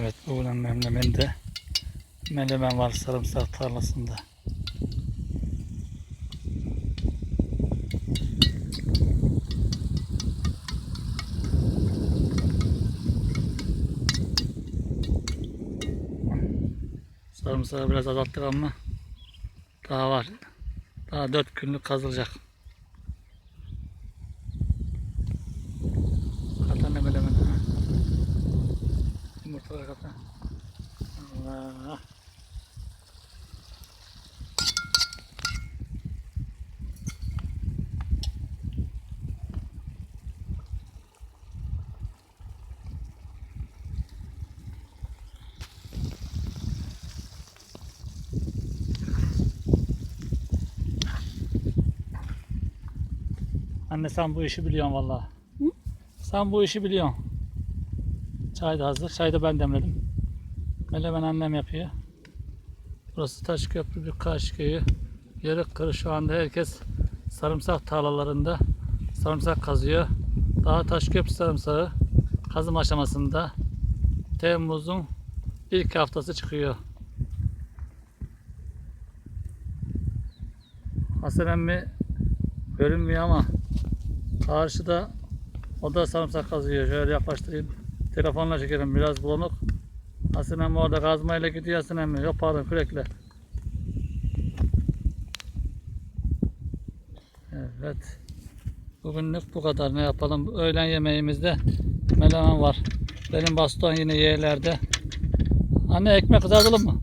Evet bugün annemlemin de melemen var sarımsak tarlasında. Sarımsağı biraz azalttık ama daha var. Daha dört günlük kazılacak. Allah. Anne sen bu işi biliyorsun vallahi. Hı? Sen bu işi biliyorsun. Çay da hazır. Çay da ben demledim. Melemen annem yapıyor. Burası Taşköprü Bükkaş köyü. Yarık kırı şu anda herkes sarımsak tarlalarında sarımsak kazıyor. Daha Taşköprü sarımsağı kazım aşamasında Temmuz'un ilk haftası çıkıyor. Hasan emmi görünmüyor ama karşıda o da sarımsak kazıyor. Şöyle yaklaştırayım. Telefonla çekelim biraz bulanık. Hasan emmi orada kazmayla gidiyor Hasan emmi. Yok pardon kürekle. Evet. Bugünlük bu kadar. Ne yapalım? Öğlen yemeğimizde menemen var. Benim baston yine yerlerde. Anne ekmek kızartalım mı?